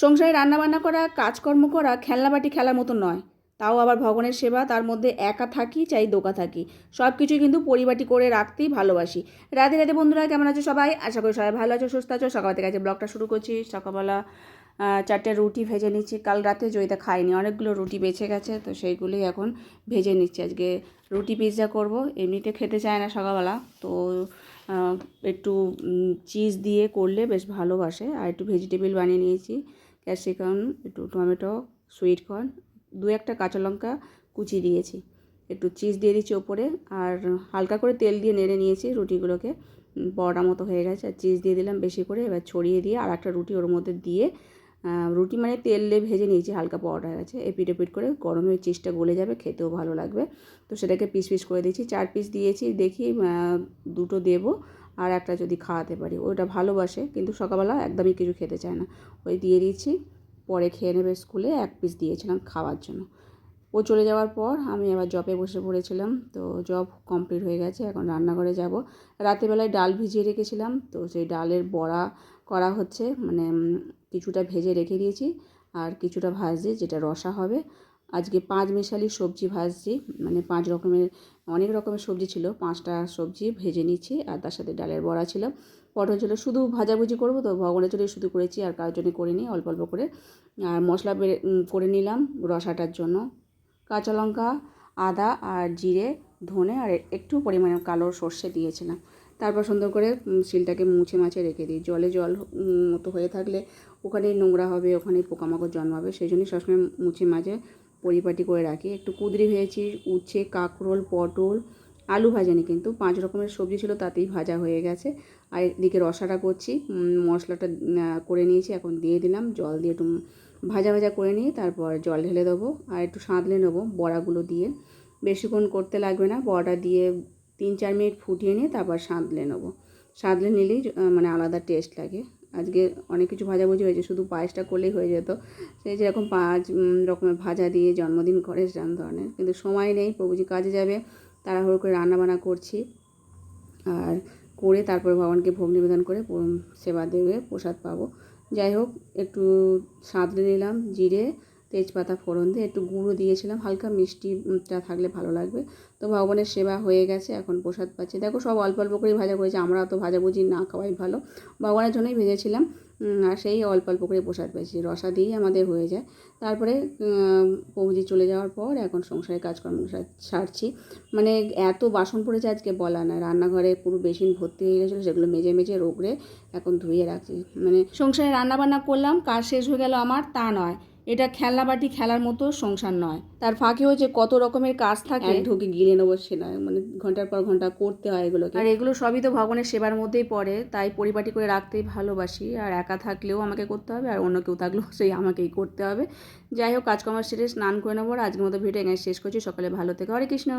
সংসারে রান্নাবান্না করা, কাজকর্ম করা খেলনাবাটি খেলার মতো নয়। তাও আবার ভগবানের সেবা, তার মধ্যে একা থাকি, চাই দোকা থাকি। সব কিছুই কিন্তু পরিবাটি করে রাখতেই ভালোবাসি। রাধে রাধে বন্ধুরা, কেমন আছো সবাই? আশা করি সবাই ভালো আছো, সুস্থ আছো। সকাল থেকে ব্লগটা শুরু করছি। সকালবেলা চারটে রুটি ভেজে নিচ্ছি। কাল রাতে জয়িতা খাইনি অনেকগুলো রুটি বেঁচে গেছে, তো সেইগুলোই এখন ভেজে নিচ্ছি। আজকে রুটি পিৎজা করব। এমনিতে খেতে চায় না সকালবেলা, তো একটু চিজ দিয়ে করলে বেশ ভালোবাসে। আর একটু ভেজিটেবিল বানিয়ে নিয়েছি। ক্যাপসিকাম, একটু টমেটো সুইট কর্ন দু একটা কাঁচা লঙ্কা কুচি দিয়েছি। একটু চিজ দিয়ে দিচ্ছি ওপরে আর হালকা করে তেল দিয়ে নেড়ে নিয়েছি রুটিগুলোকে। পরোটা মতো হয়ে গেছে। আর চিজ দিয়ে দিলাম বেশি করে। এবার ছড়িয়ে দিয়ে আর একটা রুটি ওর মধ্যে দিয়ে রুটি মানে তেল দিয়ে ভেজে নিয়েছি, হালকা পরোটা হয়ে গেছে। এপিট এপিট করে গরমে চিজটা গলে যাবে, খেতেও ভালো লাগবে। তো সেটাকে পিস পিস করে দিয়েছি। চার পিস দিয়েছি, দেখি দুটো দেবো। আর একটা যদি খাওয়াতে পারি। ওইটা ভালোবাসে, কিন্তু সকালবেলা একদমই কিছু খেতে চায় না। ওই দিয়ে দিয়েছি, পরে খেয়ে নেবে স্কুলে, এক পিস দিয়েছিলাম খাওয়ার জন্য। ও চলে যাওয়ার পর আমি আবার জবে বসে পড়েছিলাম, তো জব কমপ্লিট হয়ে গেছে, এখন রান্নাঘরে যাব। রাতেরবেলায় ডাল ভিজিয়ে রেখেছিলাম, তো সেই ডালের বড়া করা হচ্ছে মানে কিছুটা ভেজে রেখে দিয়েছি, আর কিছুটা ভাজছি, যেটা রসা হবে। আজকে পাঁচ মেশালি সবজি ভাজছি মানে পাঁচ রকমের, অনেক রকমের সবজি ছিল। পাঁচটা সবজি ভেজে নিচ্ছি আর তার সাথে ডালের বড়া ছিল। পটল ছিল, শুধু ভাজাভুজি করব তো, ভগবানের জন্য শুধু করেছি আর কারোর জন্য করিনি, অল্প অল্প করে। আর মশলা করে নিলাম রসাটার জন্য। কাঁচা লঙ্কা, আদা আর জিরে, ধনে আর একটু পরিমাণে কালো সর্ষে দিয়েছিলাম। তারপর সুন্দর করে শিলটাকে মুছে মাছে রেখে দিই। জলে জল মতো হয়ে থাকলে ওখানেই নোংরা হবে, ওখানেই পোকামাকড় জন্মাবে, সেই জন্যই সবসময় মুছে মাঝে পরিপাটি করে রাখি। একটু কুদরি ভেজেছি, উচ্ছে, কাঁকরোল, পটল, আলু ভাজানি কিন্তু। পাঁচ রকমের সবজি ছিল, তাতেই ভাজা হয়ে গেছে। আর এদিকে রসাটা করছি মশলাটা করে নিয়েছি, এখন দিয়ে দিলাম। জল দিয়ে একটু ভাজা ভাজা করে নিয়ে তারপর জল ঢেলে দেবো। আর একটু সাঁতলে নেব বড়াগুলো দিয়ে। বেশিক্ষণ করতে লাগবে না, বড়া দিয়ে তিন চার মিনিট ফুটিয়ে নিয়ে তারপর সাঁতলে নেব। সাঁতলে নিলেই মানে আলাদা টেস্ট লাগে। আজকে অনেক কিছু ভাজাভুজি হয়েছে, শুধু পায়েসটা করলেই হয়ে যেত। সেই যেরকম পাঁচ রকমের ভাজা দিয়ে জন্মদিন করে সেরকম ধরনের। কিন্তু সময় নেই প্রভুজি কাজে যাবে, তাড়াহুড়ো করে রান্নাবান্না করছি। আর করে তারপরে ভগবানকে ভোগ নিবেদন করে সেবা দেবে প্রসাদ পাবো। যাই হোক, একটু সাঁতরে নিলাম, জিরে তেজপাতা ফোড়ন দিয়ে একটু গুঁড়ো দিয়েছিলাম, হালকা মিষ্টিটা থাকলে ভালো লাগবে। তো ভগবানের সেবা হয়ে গেছে, এখন প্রসাদ পাচ্ছি। দেখো সব অল্প অল্প করে ভাজা করেছি, আমরা অত ভাজাভুজি না, খাওয়াই ভালো। ভগবানের জন্যই ভেজেছিলাম আর সেই অল্প অল্প করে প্রসাদ পেয়েছি। রসা দিয়েই আমাদের হয়ে যায়। তারপরে প্রভুজি চলে যাওয়ার পর এখন সংসারের কাজকর্ম সারছি। মানে এত বাসন পড়েছে আজকে বলা না রান্নাঘরে পুরো বেসিন ভর্তি হয়ে গেছিল, সেগুলো মেজে মেজে রোগড়ে এখন ধুয়ে রাখছি। মানে সংসারে রান্নাবান্না করলাম, কাজ শেষ হয়ে গেল আমার, তা নয়। এটা খেলনা বাটি খেলার মতো সংসার নয়। তার ফাঁকে যে কত রকমের কাজ থাকে। ঢুকে গিলে নেব সে নয় মানে ঘণ্টার পর ঘণ্টা করতে হয় এগুলো আর এগুলো সবই তো ভগবানের সেবার মধ্যেই পড়ে তাই পরিপাটি করে রাখতেই ভালোবাসি। আর একা থাকলেও আমাকে করতে হবে আর অন্য কেউ থাকলেও সেই আমাকেই করতে হবে। যাই হোক কাজকর্ম সেরে স্নান করে নেব আর আজকের মতো ভিডিও এখানে শেষ করছি। সকালে ভালো থেকে। হরে কৃষ্ণ।